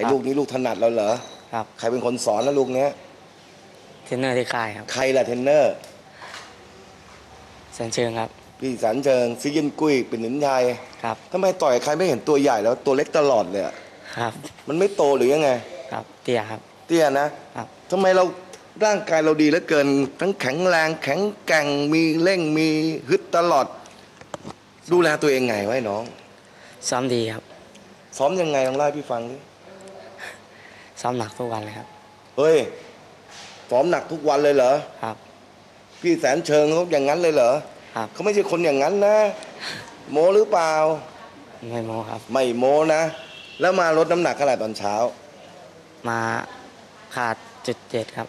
อ้ลูกนี้ลูกถนัดเราเหรอครับ ใครเป็นคนสอนนะลูกเนี้ยเทรนเนอร์ที่ค่ายครับ ใครล่ะเทรนเนอร์แสนเชิงครับ พี่สันเจิงซิยินกุ้ยเป็นหนินไทยครับ ทำไมต่อยใครไม่เห็นตัวใหญ่แล้วตัวเล็กตลอดเลยอะครับมันไม่โตหรือยังไง ครับเตี้ยครับ เตี้ยนะครับ ทำไมเราร่างกายเราดีเหลือเกิน ทั้งแข็งแรงแข็งแกร่งมีเร่งมีฮึดตลอด ดูแลตัวเองไงไวะไอ้น้อง ซ้อมดีครับ ซ้อมยังไงลองเล่าให้พี่ฟังดิ ซ้อมหนักทุกวันเลยครับ เฮ้ยซ้อมหนักทุกวันเลยเหรอ ครับ พี่แสนเชิงเขาอย่างนั้นเลยเหรอครับ เขาไม่ใช่คนอย่างนั้นนะ โมหรือเปล่า ไม่โมครับ ไม่โมนะ แล้วมาลดน้ำหนักเท่าไหร่ตอนเช้า มาขาดจุดเจ็ดครับ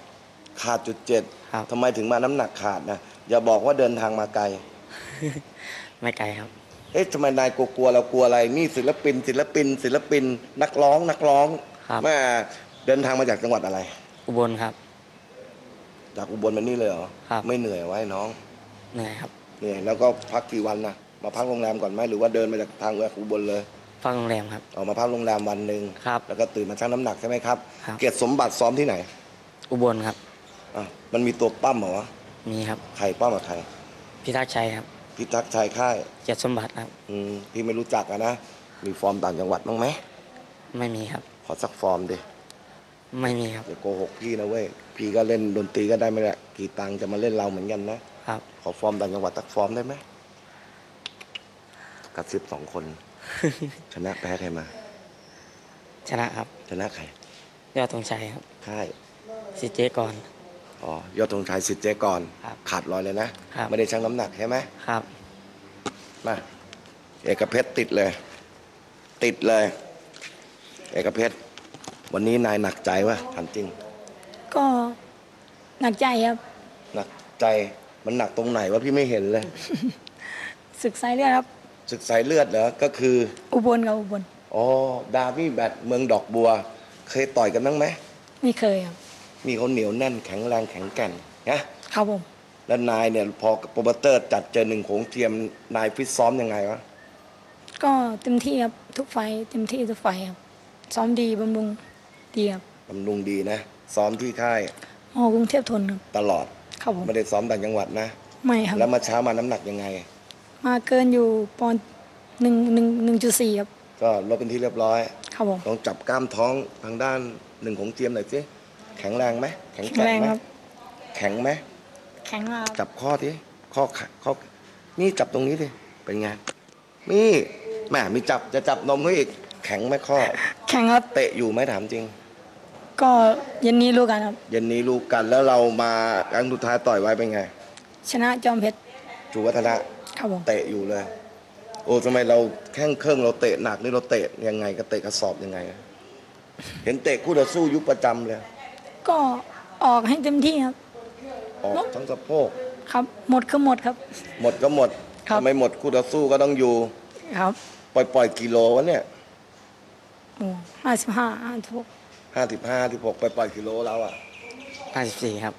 ขาดจุดเจ็ดครับ ทำไมถึงมาน้ำหนักขาดนะ อย่าบอกว่าเดินทางมาไกล ไม่ไกลครับ เอ๊ะทำไมนายกลัวๆเรากลัวอะไร นี่ศิลปิน ศิลปิน ศิลปิน นักร้อง นักร้อง ครับ แม่เดินทางมาจากจังหวัดอะไร อุบลครับ จากอุบลมานี่เลยเหรอครับ ไม่เหนื่อยไว้น้องเหนื่อยครับเหนื่อยแล้วก็พักกี่วันนะมาพักโรงแรมก่อนไหมหรือว่าเดินมาจากทางอุบลเลยพักโรงแรมครับ ออกมาพักโรงแรมวันหนึ่งครับ แล้วก็ตื่นมาชั่งน้ำหนักใช่ไหมครับ ครับ เกียรติสมบัติซ้อมที่ไหนอุบลครับ อะมันมีตัวปั้มเหรอวะมีครับ ใครปั้มกับใครพิทักษ์ชัยครับ พิทักษ์ชัยค่ายเกียรติสมบัติครับ อืมพี่ไม่รู้จักอะนะมีฟอร์มต่างจังหวัดบ้างไหมไม่มีครับ ขอสักฟอร์มดิไม่มีครับ อย่าโกหกพี่นะเว้ย พี่ก็เล่นดนตรีก็ได้ไม่ละกี่ตังค์จะมาเล่นเราเหมือนกันนะ ครับ ขอฟอร์มต่างจังหวัดสักฟอร์มได้ไหมกระซิบสองคน ชนะแพ้ใครมา ชนะครับ ชนะใคร ยอดธงชัยครับค่าย ซีเจก่อน อ๋อยอดธงชัยสิทธิ์เจก่อน ครับขาดลอยเลยนะ ครับ ไม่ได้ชั่งน้ำหนักใช่ไหมครับ มา เอกเพชรติดเลย ติดเลย เอกเพชรวันนี้นายหนักใจวะถามจริง ก็หนักใจครับ หนักใจมันหนักตรงไหนวะพี่ไม่เห็นเลย ศึกสายเลือดครับ ศึกสายเลือดเหรอก็คือ อุบลกับอุบลอ๋อดาวี่แบทเมืองดอกบัว เคยต่อยกันบ้างไหมไม่เคยครับ มีเขาเหนียวแน่นแข็งแรงแข็งแกร่งนะครับผมแล้วนายเนี่ยพอโปรโมเตอร์จัดเจอหนึ่งโขงเทียมนายฟิตซ้อมยังไงวะก็เต็มที่ครับทุกไฟท์เต็มที่ทุกไฟท์ครับ ซ้อมดีบำรุงดีครับบำรุงดีนะ ซ้อมที่ค่ายมอกรุงเทพทนครับตลอดครับผมไม่ได้ซ้อมต่างจังหวัดนะ ไม่ครับ แล้วมาเช้ามาน้ำหนักยังไง มาเกินอยู่ปอนด์หนึ่งหนึ่งหนึ่งจุดสี่ครับ ก็ลดเป็นที่เรียบร้อย ครับผมลองจับกล้ามท้องทางด้านหนึ่งของเทียมหน่อยสิแข็งแรงไหมแข็งแข็งแรงไหมครับแข็งไหมแข็งมากครับจับข้อที่ข้อขาข้อนี่จับตรงนี้ดิเป็นไงนี่แหมมีจับจะจับนมเขาอีก แข็งไหมข้อ แข็งครับ เตะอยู่ไหมถามจริง ก็เย็นนี้รู้กันครับ เย็นนี้รู้กันแล้วเรามาครั้งสุดท้ายต่อยไว้เป็นไง ชนะจอมเพชรจูวัฒนะครับผม เตะอยู่เลย โอ้ทำไมเราแข้งเครื่องเราเตะหนักนี่เราเตะยังไงก็เตะกระสอบยังไงเห็นเตะคู่ต่อสู้ยุบประจำเลย ก็ออกให้เต็มที่ครับ ออกทั้งสะโพก ครับ หมดคือหมดครับ หมดก็หมดครับ ทำไมหมดคู่ต่อสู้ก็ต้องอยู่ ครับ ปล่อยปล่อยกิโลวะเนี่ยโอ้ ห้าสิบห้าห้าสิบหกห้าสิบห้าที่หกปล่อยปล่อยกิโลเราอะ54ครับ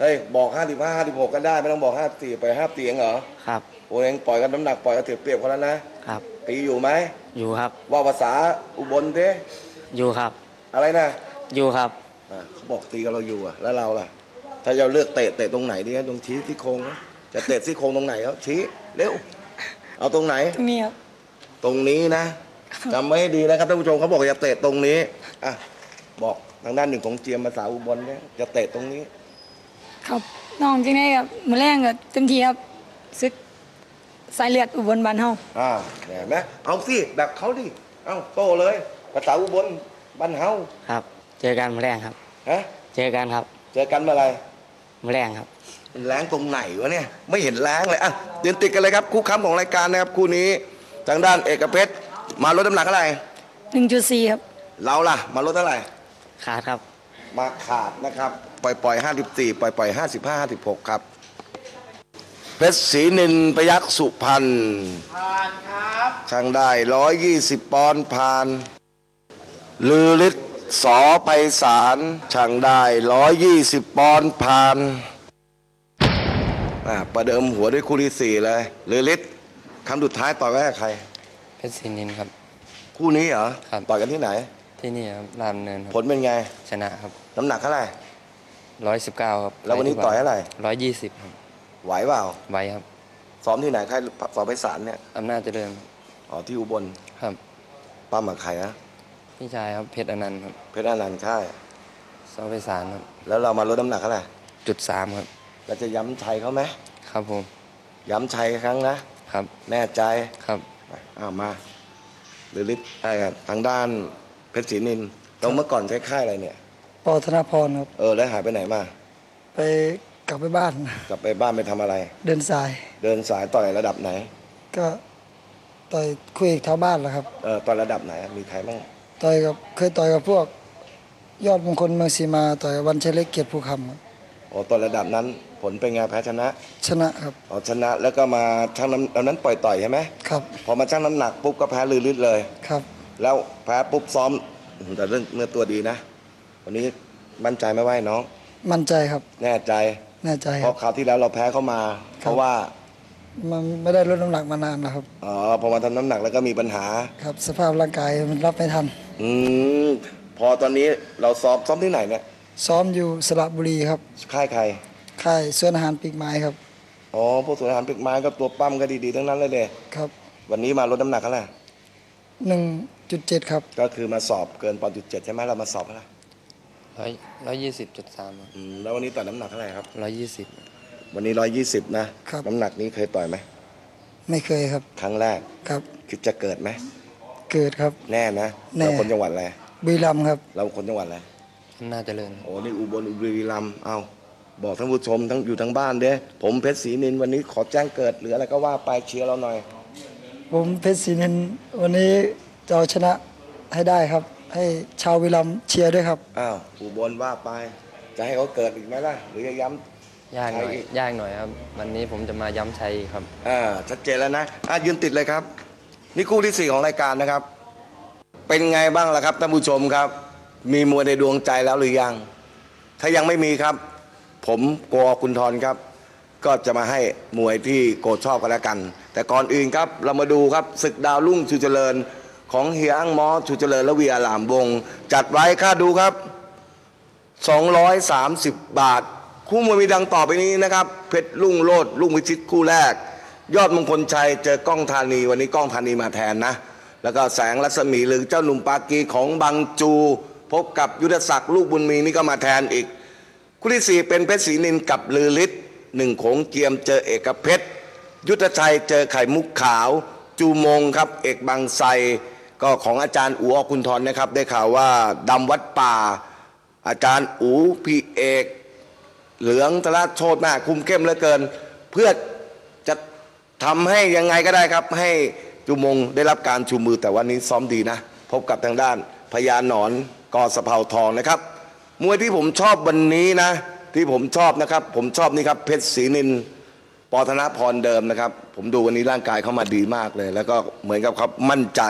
เฮ้ยบอกห้าสิบห้าห้าสิบหกก็ได้ไม่ต้องบอกห้าสี่ไปห้าสี่เองเหรอ ครับ โอ้เองปล่อยกันน้ำหนักปล่อยก็เสียเปรียบเขาแล้วนะ ครับ ตีอยู่ไหม อยู่ครับ ว่าภาษาอุบลเด้อยู่ครับ อะไรนะ อยู่ครับอะเขาบอกตีกับเราอยู่อะแล้วเราล่ะ ถ้าเราเลือกเตะเตะตรงไหนดีตรงชี้ที่โครงนะจะเตะที่โครงตรงไหนครับชี้เร็ว เอาตรงไหน ตรงนี้ครับ ตรงนี้นะ จำไว้ให้ดีนะครับท่านผู้ชมเขาบอกอย่าเตะตรงนี้อะบอกทางด้านหนึ่งของเจียมภาษาอุบลเนี่ยจะเตะตรงนี้ ครับน้องจริงๆครับมือแรงก็เต็มที่ครับซึกสายเลือดอุบลบ้านเฮาอ่าเห็นไหมเอาสิแบบเขาดิเอาโตเลยภาษาอุบลบ้านเฮาครับ เจอกันมาแรงครับฮะเจอกันครับ เจอกันเมื่อไหรมาแรงครับแรงตรงไหนวะเนี่ยไม่เห็นแรงเลยอะเดินติดกันเลยครับคู่ค้ำของรายการนะครับคู่นี้ทางด้านเอกเพชร มาลดน้ำหนักเท่าไหร่1.4ครับ เราล่ะ มาลดเท่าไหร่ ขาดครับ มาขาดนะครับ ปล่อยปล่อยห้าสิบสี่ปล่อยปล่อยห้าสิบห้าห้าสิบหกครับ เพชรศรีนินพยักษ์สุพรรณ ผ่านครับช่างได้ร้อยยี่สิบปอนด์ผ่าน ลือฤทธิ์สอไปสารช่างได้ร้อยยี่สิบปอนด์ผ่านอะประเดิมหัวด้วยคู่ที่สี่เลยลือฤทธิ์คำสุดท้ายต่อยไว้กับใครเพ ชรศินินครับ คู่นี้เหรอครับ ต่อยกันที่ไหนทที่นี่ครับรามเนินคผรับลเป็นไง ชนะครับน้ำหนักเท่าไหร่ ร้อยสิบเก้าครับแล้ววันนี้ต่อยเท่าไหร่ ร้อยยี่สิบครับไหวเปล่าไว้ครับซ้อมที่ไหนค่ายสอบไปสารเนี่ยอำนาจเจริญอ๋อที่อุบลครับ ป้าหมักไข่นะพี่ชายครับเพชรอนันต์ครับเพชรอนันต์ค่ายซอไปสารครับแล้วเรามาลดน้ำหนักเท่าไหร่จุดสามครับ เราจะย้ำชัยเขาไหมครับผมย้ำชัยครั้งนะครับ แน่ใจครับ อ้าวมาหรือลิศไอ้ทางด้านเพชรศรีนินทร์เราเมื่อก่อนใช้ค่ายอะไรเนี่ยปอธนพรครับ เออแล้วหายไปไหนมา ไปกลับไปบ้าน กลับไปบ้านไปทำอะไร เดินสาย เดินสายต่อยระดับไหน ก็ต่อยคุยกับชาวบ้านแหละครับ เออต่อยระดับไหนมีใครบ้าง ต่อยกับเคยต่อยกับพวก ยอดมงคลเมืองสีมาต่อยกับวันชัยเล็กเกียรติภูคำครับอ๋อต่อยระดับนั้น ผลเป็นไงแพ้ชนะชนะครับอ๋อชนะแล้วก็มาชั่งน้ำตอนนั้นปล่อยต่อยใช่ไหมครับพอมาชั่งน้ำหนักปุ๊บก็แพ้ลือลืดเลย ครับ แล้วแพ้ปุ๊บซ้อมอื้อหือแต่เรื่องเนื้อตัวดีนะ วันนี้มั่นใจไหมว่าให้น้อง มั่นใจครับแน่ใจแน่ใจเพครัราะบ คราวที่แล้วเราแพ้เข้ามา เพราะว่ามันไม่ได้ลดน้ำหนักมานานแล้วครับ อ๋อพอมาทำน้ำหนักแล้วก็มีปัญหา ครับ สภาพร่างกายมันรับไม่ทัน อืมพอตอนนี้เราซ้อมซ้อมที่ไหนเนี่ยซ้อมอยู่สระบุรีครับค่ายใคร ค่ายสวนอาหารปีกไม้ครับ อ๋อพวกสวนอาหารปีกไม้ก็ตัวปั้มก็ดีๆทั้งนั้นเลยเลยครับวันนี้มาลดน้ำหนักเท่าไหร่หนึ่งจุดเจ็ดครับก็คือมาสอบเกินปอนด์จุดเจ็ดใช่ไหมเรามาสอบเท่าไหร่ร้อยร้อยยี่สิบจุดสามอืมแล้ววันนี้ต่อยน้ำหนักเท่าไหร่ครับ ร้อยยี่สิบวันนี้ร้อยยี่สิบนะครับ น้ำหนักนี้เคยต่อยไหมไม่เคยครับครั้งแรกครับ คิดจะเกิดไหมเกิดครับ แน่นะแน่ เราคนจังหวัดอะไรบุรีรัมย์ครับเราคนจังหวัดอะไรอำนาจเจริญโอ้นี่อุบลอุบรีรัมย์เอา บอกท่านผู้ชมทั้งอยู่ทั้งบ้านเด้ผมเพชรศรีนินวันนี้ขอแจ้งเกิดหรืออะไรก็ว่าไปเชียร์เราหน่อย ผมเพชรศรีนินทร์วันนี้จะเอาชนะให้ได้ครับ ให้ชาววิลัมย์เชียร์ด้วยครับอ้าวอุบลว่าไป จะให้เขาเกิดอีกไหมล่ะ หรือจะย้ำยากหน่อยใช่อีกยากหน่อยครับ วันนี้ผมจะมาย้ำชัยอีกครับอ่าชัดเจนแล้วนะอะยืนติดเลยครับ นี่คู่ที่สี่ของรายการนะครับ เป็นไงบ้างล่ะครับท่านผู้ชมครับ มีมวยในดวงใจแล้วหรือยัง ถ้ายังไม่มีครับ ผมโกอคุณทรครับ ก็จะมาให้มวยที่โกชอบกันแล้วกัน แต่ก่อนอื่นครับเรามาดูครับศึกดาวรุ่งชูเจริญ ของเฮียอั้งมอชูเจริญและเวียหลามวง จัดไว้ค่าดูครับ 230 บาท คู่มวยมีดังต่อไปนี้นะครับ เพชรลุ่งโลดลุ่งวิชิตคู่แรก ยอดมงคลชัยเจอกล้องธานี วันนี้กล้องธานีมาแทนนะ แล้วก็แสงรัศมีหรือเจ้าหนุ่มปากีของบังจู พบกับยุทธศักดิ์ลูกบุญมีนี่ก็มาแทนอีก คู่ที่สี่เป็นเพชรศรีนินกับลือฤทธิ์หนึ่งโขงเจียมเจอเอกเพชร ยุทธชัยเจอไข่มุกขาว จูมงครับ เอกบางไทรก็ของอาจารย์อูอคุณทรนะครับ ได้ข่าวว่าดำวัดป่า อาจารย์อูพี่เอก เหลืองตลาดโชดหน้าคุมเข้มเหลือเกิน เพื่อจะทำให้ยังไงก็ได้ครับ ให้จุมงได้รับการชูมือแต่วันนี้ซ้อมดีนะ พบกับทางด้านพญาหนอนกอสะเพาทองนะครับ มวยที่ผมชอบวันนี้นะ ที่ผมชอบนะครับ ผมชอบนี่ครับเพชรศรีนินปอธนพรเดิมนะครับ ผมดูวันนี้ร่างกายเขามาดีมากเลย แล้วก็เหมือนกับเขามั่นใจ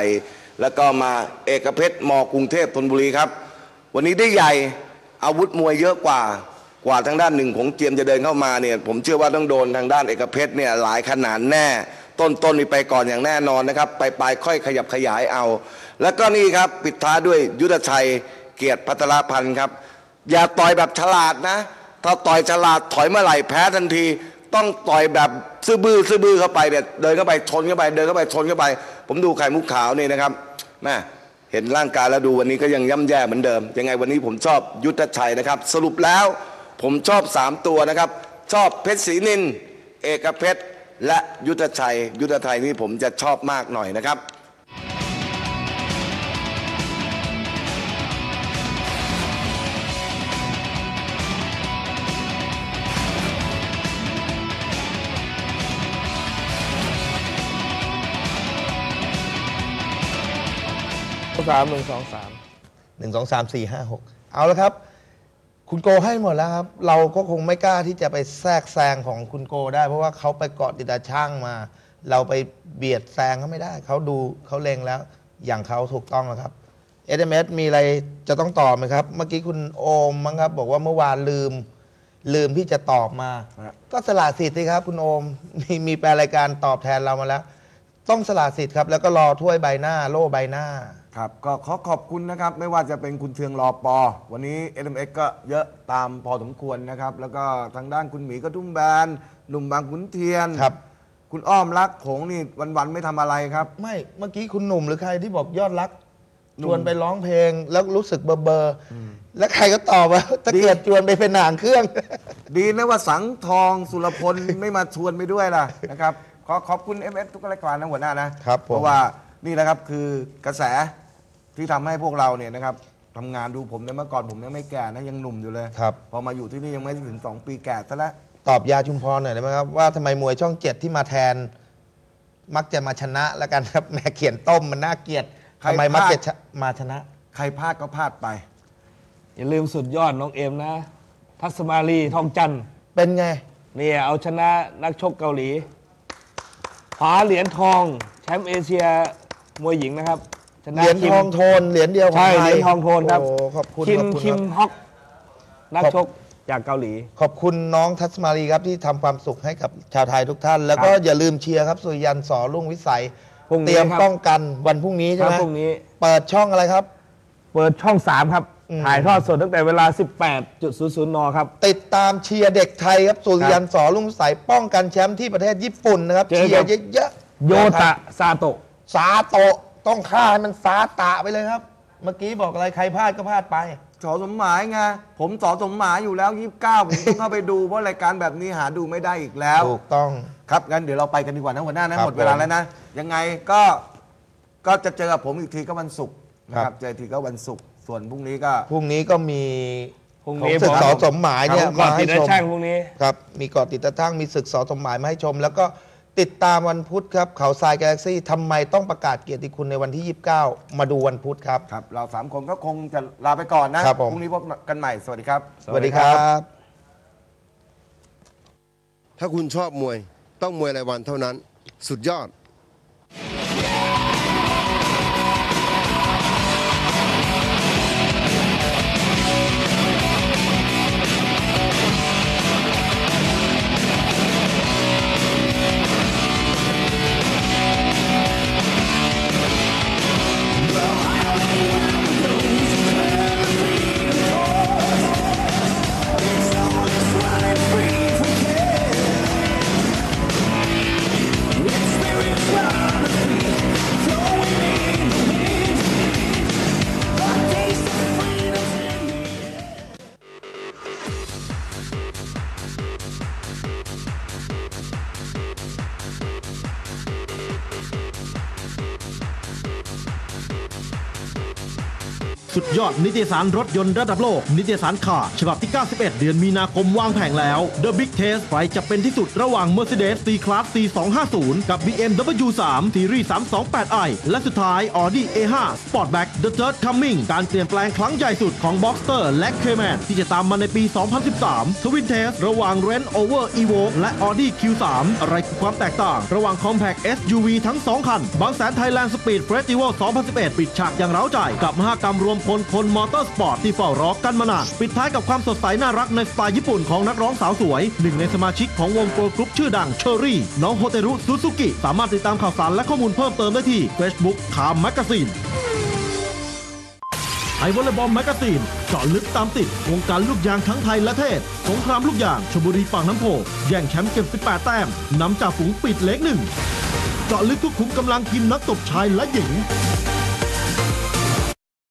แล้วก็มาเอกเพชรมกรุงเทพธนบุรีครับ วันนี้ได้ใหญ่อาวุธมวยเยอะกว่ากว่าทางด้านหนึ่งของเจียมจะเดินเข้ามาเนี่ยผมเชื่อว่าต้องโดนทางด้านเอกเพชรเนี่ยหลายขนาดแน่ ต้นต้นนี่ไปก่อนอย่างแน่นอนนะครับ ไปปลายค่อยขยับขยายเอา แล้วก็นี่ครับปิดท้ายด้วยยุทธชัยเกียรติพัทรพันธ์ครับ อย่าต่อยแบบฉลาดนะ ถ้าต่อยฉลาดถอยเมื่อไหร่แพ้ทันที ต้องต่อยแบบซื่อบื้อซื่อบื้อเข้าไปเนี่ยเดินเข้าไปชนเข้าไป เดินเข้าไปชนเข้าไป ผมดูไข่มุกขาวนี่นะครับแม่เห็นร่างกายแล้วดูวันนี้ก็ยังย่ำแย่เหมือนเดิม ยังไงวันนี้ผมชอบยุทธชัยนะครับ สรุปแล้วผมชอบสามตัวนะครับ ชอบเพชรศรีนิน เอกเพชรและยุทธชัย ยุทธชัยนี่ผมจะชอบมากหน่อยนะครับ สามหนึ่งสองสามหนึ่งสองสามสี่ห้าหกเอาแล้วครับ คุณโกให้หมดแล้วครับ เราก็คงไม่กล้าที่จะไปแทรกแซงของคุณโกได้ เพราะว่าเขาไปเกาะติดตาช่างมา เราไปเบียดแซงเขาไม่ได้ เขาดูเขาเล็งแล้ว อย่างเขาถูกต้องแล้วครับ SMS มีอะไรจะต้องตอบไหมครับ เมื่อกี้คุณโอมมั้งครับ บอกว่าเมื่อวานลืม ลืมที่จะตอบมา ฮะ ก็สละสิทธิ์สิครับ คุณโอม มีมีแปลรายการตอบแทนเรามาแล้ว ต้องสละสิทธิ์ครับ แล้วก็รอถ้วยใบหน้า โล่ใบหน้า ครับก็ขอขอบคุณนะครับ ไม่ว่าจะเป็นคุณเทืองรอปอ วันนี้ LMX ก็เยอะตามพอสมควรนะครับ แล้วก็ทางด้านคุณหมีกระทุ่มแบนหนุ่มบางขุนเทียนครับ คุณอ้อมรักผงนี่วันๆไม่ทำอะไรครับ ไม่เมื่อกี้คุณหนุ่มหรือใครที่บอกยอดรักหนุ่ชมวนไปร้องเพลงแล้วรู้สึกเบอร์เบอร์แล้วใครก็ตอบว่าถ้าดีเกิดชวนไปเป็นหนางเครื่อง ดีนะว่าสังทองสุรพล ไม่มาชวนไปด้วยล่ะนะครับ ขอขอบคุณ MS ทุกรายการนะหัวหน้านะครับผม เพราะว่านี่นะครับคือกระแส ที่ทำให้พวกเราเนี่ยนะครับทำงานดูผมเนี่ยเมื่อก่อนผมยังไม่แก่นะยังหนุ่มอยู่เลยครับ พอมาอยู่ที่นี่ยังไม่ถึง2ปีแก่ซะแล้ว ตอบยาชุมพรหน่อยได้ไหมครับ ว่าทำไมมวยช่องเจ็ดที่มาแทน มักจะมาชนะแล้วกันครับแหม่เขียนต้มมันน่าเกลียดใครทำไมมักพลาด จะชะมาชนะ ใครพลาดก็พลาดไป อย่าลืมสุดยอดน้องเอ็มนะ ทัศมาลีทองจันทร์เป็นไง เนี่ยเอาชนะนักชกเกาหลีคว้าเหรียญทอง แชมป์เอเชียมวยหญิงนะครับ ชเหนะรียญคิทม องโทนเหรียญเดียวของใช่ไทเหยรียญทองโทนครับโอ้ขอบคุณคิมขอบคุณคิมครับ ฮอกนักขอบ ชกจากเกาหลี ขอบคุณน้องทัศมารีครับที่ทำความสุขให้กับชาวไทยทุกท่าน แล้วก็ครับอย่าลืมเชียร์ครับสุริยันสอรุ่งวิสัย พรุ่งนี้เตรียมครับ ป้องกันวันพรุ่งนี้คใช่รับไหมพรุ่งนี้ เปิดช่องอะไรครับ เปิดช่อง 3 ครับ อืม ถ่ายทอดสดตั้งแต่เวลา 18.00 น ครับ ติดตามเชียร์เด็กไทยครับสุริยันสอรุ่งวิสัยป้องกันแชมป์ที่ประเทศญี่ปุ่นนะครับเจอเชียกัร์บเยอะๆโยนะคตะรับซาโตะ ซาโตะ ต้องฆ่าให้มันซาตะไปเลยครับ เมื่อกี้บอกอะไรใครพลาดก็พลาดไป สอสมหมายไงผมสอสมหมายอยู่แล้ว29ผมต้องเข้าไปดูเพราะรายการแบบนี้หาดูไม่ได้อีกแล้ว ถูกต้อง ครับงั้นเดี๋ยวเราไปกันดีกว่านะหัวหน้านะครับหมดเวลาแล้วนะ ยังไงก็ก็จะเจอกับผมอีกทีก็วันศุกร์นะคครัรับ บ เจออีกทีก็วันศุกร์ส่วนพรุ่งนี้ก็ พรุ่งนี้ก็มีพรุ่งของนี้ศึกผม สอสมหมายเนี่ยก่อนมาติให้ดชมช่างพรุ่งนี้ ครับ มีเกาะติดตะทั้งมีศึกสอสมหมายมาให้ชม แล้วก็ ติดตามวันพุธครับเขาทรายกาแล็กซี่ทำไมต้องประกาศเกียรติคุณในวันที่ 29 มาดูวันพุธครับ ครับ เราสามคนก็คงจะลาไปก่อนนะ ครับผม พรุ่งนี้พบกันใหม่ สวัสดีครับ สวัสดีครับ ถ้าคุณชอบมวย ต้องมวยรายวันเท่านั้น สุดยอด ยอดนิตยสารรถยนต์ระดับโลก นิตยสารข่าฉบับที่ 91 เดือนมีนาคมวางแผงแล้ว The Big Test ใครจะเป็นที่สุดระหว่าง Mercedes C-Class C250 กับ BMW 3 Series 328i และสุดท้าย Audi A5 Sportback The Third Coming การเปลี่ยนแปลงครั้งใหญ่สุดของ Boxster และ Cayman ที่จะตามมาในปี 2013 Twin Test ระหว่าง Range Rover Evoque และ Audi Q3 อะไรคือความแตกต่าง ระหว่าง Compact SUV ทั้ง 2 คัน บางแสน Thailand Speed Festival 2011 ปิดฉากอย่างเร้าใจกับมหกรรมรวมพลคนมอเตอร์สปอร์ตที่เฝ้ารอกันมานานปิดท้ายกับความสดใสน่ารักในสไตล์ญี่ปุ่นของนักร้องสาวสวย หนึ่งในสมาชิกของวงโกลกรุ๊ปชื่อดังเชอรี่ น้องโฮเตรุซูซูกิ สามารถติดตามข่าวสารและข้อมูลเพิ่มเติมได้ที่ Facebook คามแมกซีนไทยวอลเลย์บอลแมกกาซีนเจาะลึกตามติดวงการลูกยางทั้งไทยและเทศ สงครามลูกยางชลบุรีปากน้ำโพแย่งแชมป์เก็บ 18 แต้มนำจากฝูงปิดเล็กหนึ่งเจาะลึกทุกขุมกำลังทีมนักตบชายและหญิง